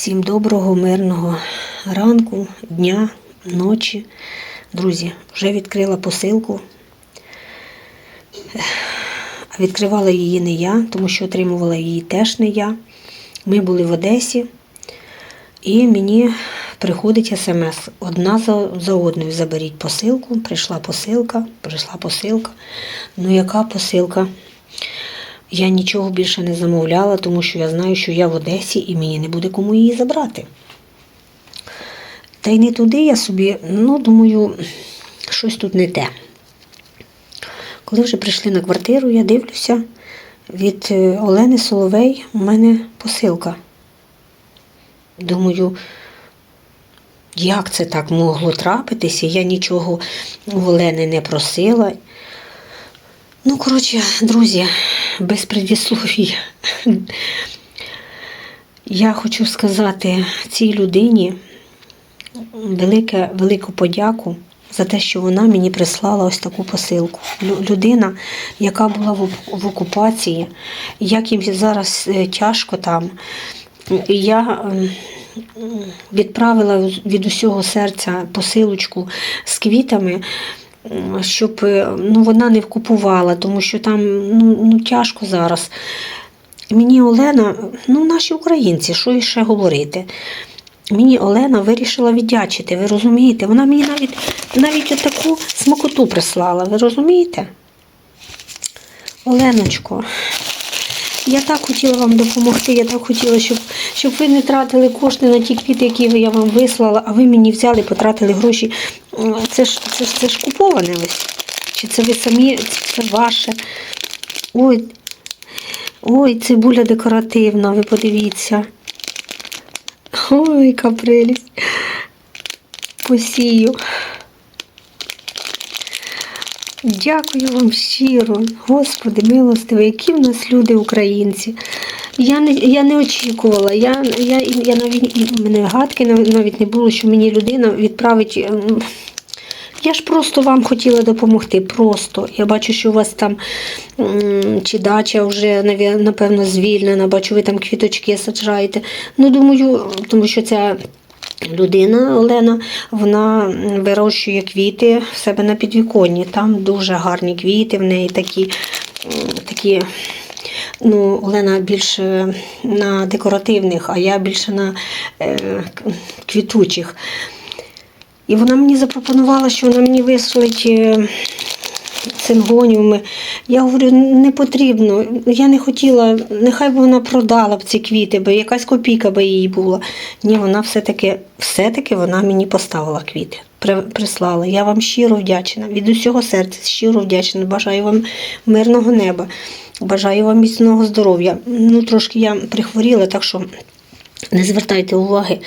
Всім доброго, мирного ранку, дня, ночі. Друзі, вже відкрила посилку. Відкривала її не я, тому що отримувала її теж не я. Ми були в Одесі, і мені приходить смс. Одна за одною заберіть посилку. Прийшла посилка, прийшла посилка. Ну, яка посилка? Я нічого більше не замовляла, тому що я знаю, що я в Одесі і мені не буде кому її забрати. Та й не туди я собі, ну, думаю, щось тут не те. Коли вже прийшли на квартиру, я дивлюся, від е, Олени Соловей у мене посилка. Думаю, як це так могло трапитися? Я нічого в Олени не просила. Ну, коротше, друзі, без предісловій. Я хочу сказати цій людині велике, велику подяку за те, що вона мені прислала ось таку посилку. Людина, яка була в, окупації, як їм зараз е, тяжко там. Я ем, відправила від усього серця посилочку з квітами, щоб е, ну, вона не вкупувала, тому що там ну, ну, тяжко зараз. Мені Олена, ну наші українці, що іще говорити. Мені Олена вирішила віддячити, ви розумієте? Вона мені навіть навіть таку смакоту прислала, ви розумієте? Оленочко, я так хотіла вам допомогти, я так хотіла, щоб, щоб ви не тратили кошти на ті квіти, які я вам вислала, а ви мені взяли, потратили гроші. Це ж, це ж, це ж куповане ось. Чи це ви самі, це ваше. Ой, ой, цибуля декоративна, ви подивіться. Ой, яка прелість. Посію. Дякую вам щиро, Господи, милостиві, які в нас люди українці. Я не, я не очікувала, я, я, я навіть мене гадки навіть не було, що мені людина відправить. Я ж просто вам хотіла допомогти. Просто. Я бачу, що у вас там чи дача вже, напевно, звільнена, бачу, ви там квіточки саджаєте. Ну, думаю, тому що ця людина Олена, вона вирощує квіти в себе на підвіконні. Там дуже гарні квіти, в неї такі, такі Ну, Олена більше на декоративних, а я більше на е, квітучих. І вона мені запропонувала, що вона мені висловить е, сингоніуми. Я говорю, не потрібно. Я не хотіла, нехай би вона продала б ці квіти, бо якась копійка би їй була. Ні, вона все-таки все-таки вона мені поставила квіти. Прислала. Я вам щиро вдячна. Від усього серця щиро вдячна. Бажаю вам мирного неба. Бажаю вам міцного здоров'я. Ну, трошки я прихворіла, так що не звертайте уваги.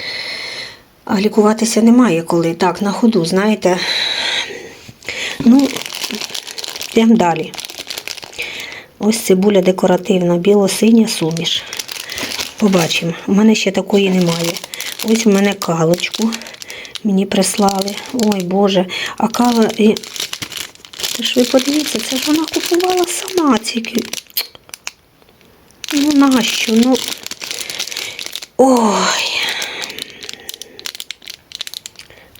А лікуватися немає коли. Так, на ходу, знаєте. Ну, йдемо далі. Ось цибуля декоративна, біло-синя суміш. Побачимо. У мене ще такої немає. Ось у мене калочку мені прислали. Ой Боже, а кала. Це ж ви подивіться, це ж вона купувала сама квіти. Ну нащо? Ну. Ой.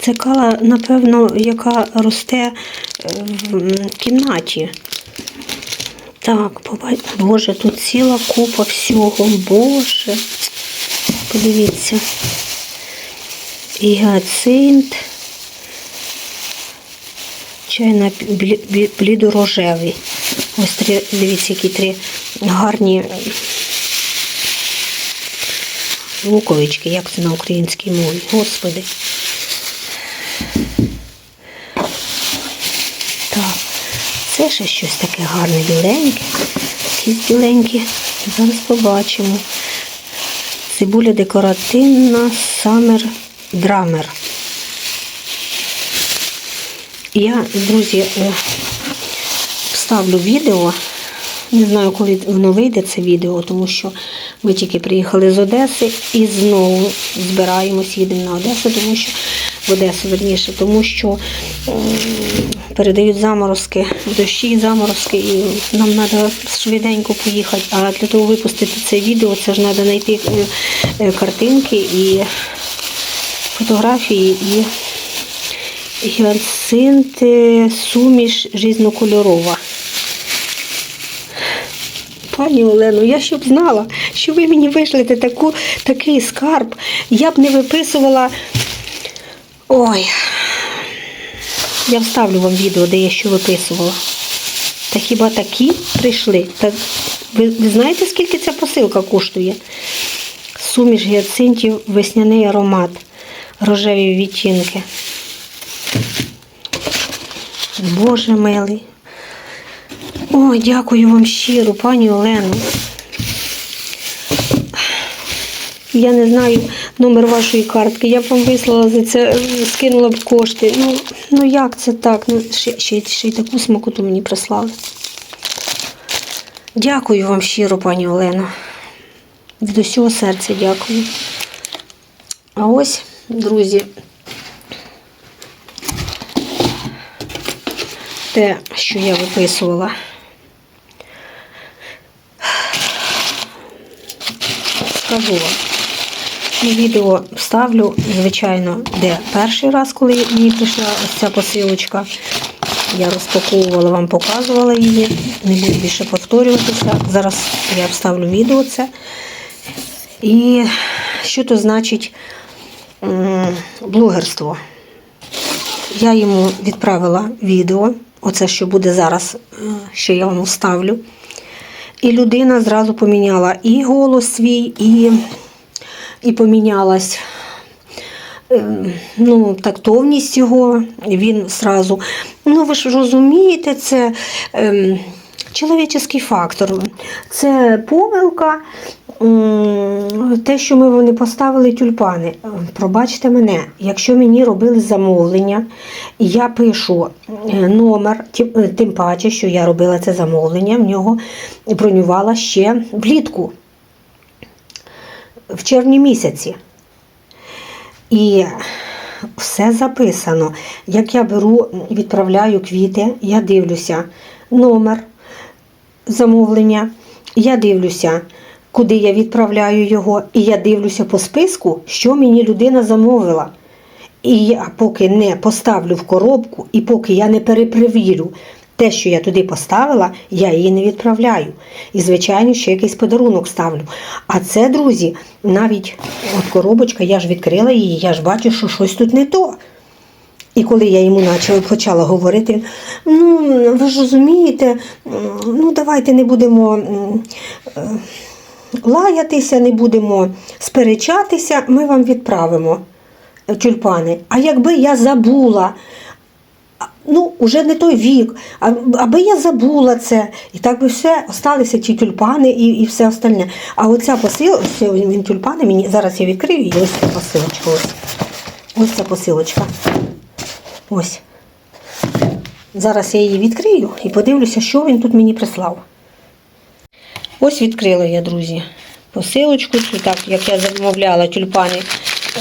Це кала, напевно, яка росте е, в кімнаті. Так, побач... Боже, тут ціла купа всього. Боже. Подивіться. Гіацинт. Чайна блі- блі- блідорожевий. Ось три, дивіться, які три гарні луковички. Як це на українській мові? Господи. Так, це ще щось таке гарне, біленьке. Якісь біленькі. Зараз побачимо. Цибуля декоративна Summer Drummer. Я, друзі, вставлю відео. Не знаю, коли воно вийде це відео, тому що ми тільки приїхали з Одеси і знову збираємось, їдемо на Одесу, тому що в Одесу верніше, тому що м, передають заморозки, дощі, заморозки, і нам треба швиденько поїхати. А для того випустити це відео, це ж треба знайти е, е, картинки і фотографії і гіацинт суміш різнокольорова. Пані Олено, я щоб знала, що ви мені вишлете таку, такий скарб, я б не виписувала. Ой. Я вставлю вам відео, де я що виписувала. Та хіба такі прийшли? Та ви, ви знаєте, скільки ця посилка коштує? Суміш гіацинтів, весняний аромат, рожеві відтінки. Боже милий. Ой, дякую вам щиро, пані Олено. Я не знаю номер вашої картки. Я б вам вислала за це, скинула б кошти. Ну, ну як це так? Ну, ще, ще, ще й таку смакоту мені прислали. Дякую вам щиро, пані Олено. Від усього серця дякую. А ось, друзі, те, що я виписувала. Скажу вам. І відео вставлю, звичайно, де перший раз, коли мені прийшла ось ця посилочка. Я розпаковувала, вам показувала її. Не буду більше повторюватися. Зараз я вставлю відео це. І що то значить блогерство? Я йому відправила відео, оце що буде зараз, е, що я вам вставлю. І людина зразу поміняла і голос свій, і, і помінялась е, ну, тактовність його. Він зразу, ну ви ж розумієте, це е, чоловічий фактор. Це помилка. М, Те, що ми вони поставили тюльпани, пробачте мене, якщо мені робили замовлення, я пишу е, номер, ті- е, тим паче, що я робила це замовлення, в нього бронювала ще влітку, в червні місяці. І все записано. Як я беру відправляю квіти, я дивлюся номер замовлення, я дивлюся, куди я відправляю його, і я дивлюся по списку, що мені людина замовила. І я поки не поставлю в коробку, і поки я не перепровірю те, що я туди поставила, я її не відправляю. І, звичайно, ще якийсь подарунок ставлю. А це, друзі, навіть от коробочка, я ж відкрила її, я ж бачу, що щось тут не то. І коли я йому почала, почала говорити, ну ви ж розумієте, ну давайте не будемо е, лаятися, не будемо сперечатися, ми вам відправимо е, тюльпани. А якби я забула, ну, уже не той вік, аби я забула це, і так би все, осталися ті тюльпани і, і все остальне. А оця посилочка, ось він тюльпани мені, зараз я відкрию і ось ця посилочка. Ось, ось ця посилочка. Ось. Зараз я її відкрию і подивлюся, що він тут мені прислав. Ось відкрила я, друзі, посилочку. Так, як я замовляла тюльпани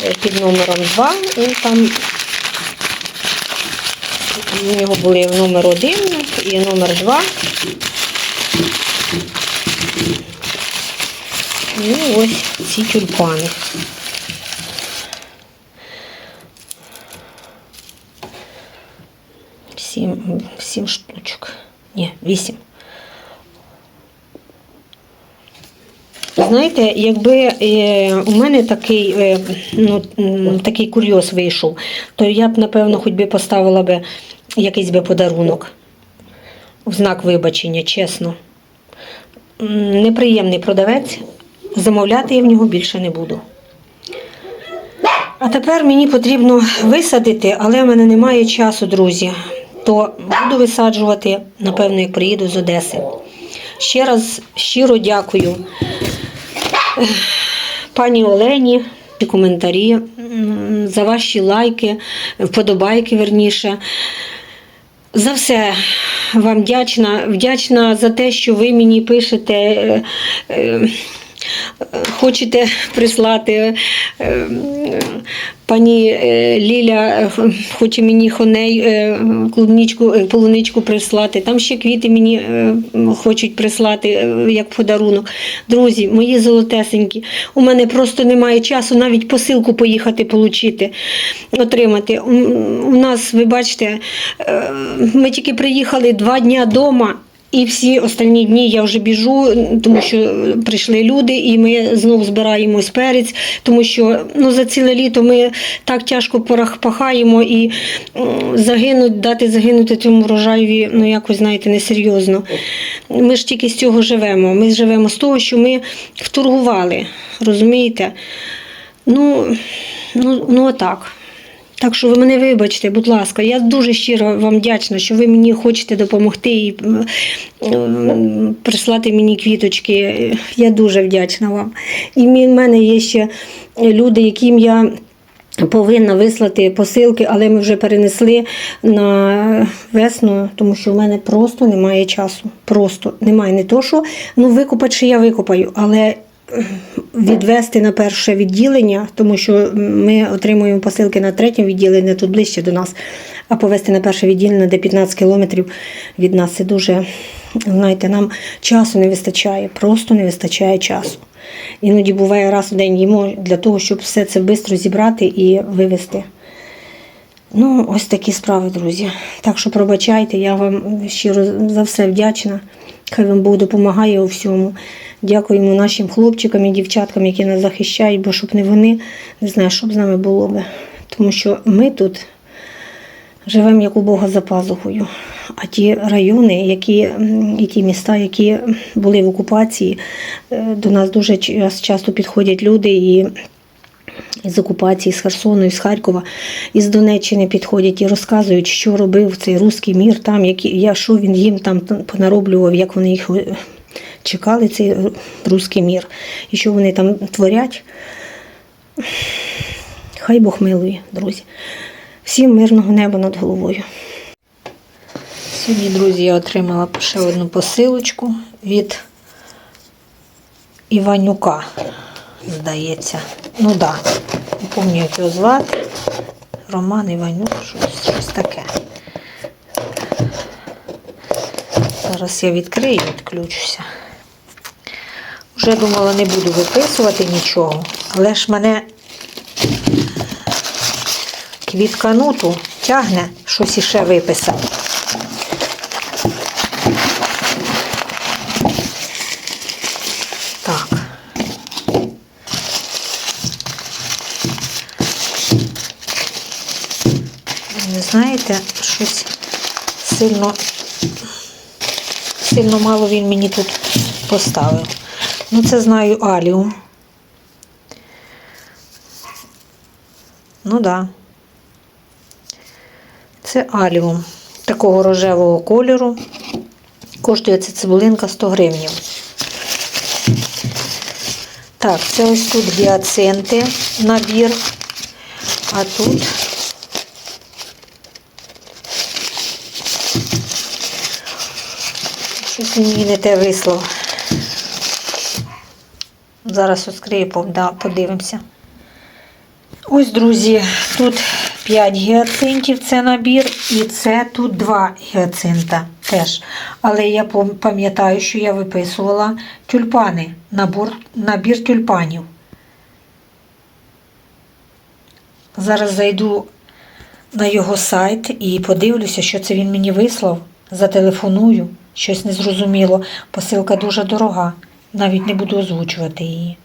е, під номером 2. І там у нього були номер 1 і номер 2. Ну, ось ці тюльпани. Сім, сім штучок. Ні, вісім. Знаєте, якби е, у мене такий, е, ну, такий курйоз вийшов, то я б, напевно, хоч би поставила би якийсь би подарунок в знак вибачення, чесно. Неприємний продавець, замовляти я в нього більше не буду. А тепер мені потрібно висадити, але в мене немає часу, друзі. То буду висаджувати, напевно, як приїду з Одеси. Ще раз щиро дякую пані Олені і коментарі за ваші лайки, вподобайки верніше. За все вам вдячна. Вдячна за те, що ви мені пишете. Хочете прислати. е, Пані е, Ліля е, хоче мені хоней, клубничку, полуничку прислати. Там ще квіти мені хочуть прислати як подарунок. Друзі, мої золотесенькі, у мене просто немає часу навіть посилку поїхати отримати, отримати. У нас, ви бачите, ми тільки приїхали два дні вдома. І всі останні дні я вже біжу, тому що прийшли люди, і ми знову збираємось перець, тому що ну, за ціле літо ми так тяжко порах- пахаємо і м, загинуть, дати загинути цьому врожаєві, ну якось, знаєте, несерйозно. Ми ж тільки з цього живемо. Ми живемо з того, що ми вторгували, розумієте? Ну, ну, ну отак. Так що ви мене вибачте, будь ласка, я дуже щиро вам вдячна, що ви мені хочете допомогти і прислати мені квіточки. Я дуже вдячна вам. І в мене є ще люди, яким я. Повинна вислати посилки, але ми вже перенесли на весну, тому що в мене просто немає часу. Просто немає не то, що ну викупати ще я викупаю, але відвести на перше відділення, тому що ми отримуємо посилки на третє відділення, тут ближче до нас, а повезти на перше відділення, де 15 кілометрів від нас, це дуже, знаєте, нам часу не вистачає, просто не вистачає часу. Іноді буває раз у день їмо для того, щоб все це швидко зібрати і вивезти. Ну, ось такі справи, друзі. Так що пробачайте, я вам щиро за все вдячна. Хай вам Бог допомагає у всьому. Дякуємо нашим хлопчикам і дівчаткам, які нас захищають, бо щоб не вони, не знаю, що б з нами було би. Тому що ми тут живемо як у Бога за пазухою. А ті райони, які, і ті міста, які були в окупації, е, до нас дуже часто підходять люди і із окупації, з Херсону, з Харкова, із Донеччини підходять і розказують, що робив цей руський мір там, які, я, що він їм там понароблював, як вони їх чекали, цей руський мір, і що вони там творять. Хай Бог милує, друзі. Всім мирного неба над головою. Сьогодні, друзі, я отримала ще одну посилочку від Іванюка, здається. Ну так, да. не пам'ятаю, як його звати. Роман Іванюк, щось, щось таке. Зараз я відкрию і відключуся. Вже думала, не буду виписувати нічого, але ж мене квіткануту тягне щось іще виписати. Знаєте, щось сильно, сильно мало він мені тут поставив. Ну, це знаю аліум. Ну так. Да. Це аліум такого рожевого кольору. Коштує ця цибулинка 100 гривень. Так, це ось тут гіацинти набір, а тут щось мені не те вислав. Зараз відкрию, повда- подивимося. Ось, друзі, тут 5 гіацинтів це набір, і це тут 2 гіацинта теж. Але я пам'ятаю, що я виписувала тюльпани, набор, набір тюльпанів. Зараз зайду на його сайт і подивлюся, що це він мені вислав. Зателефоную, щось незрозуміло. Посилка дуже дорога. Навіть не буду озвучувати її.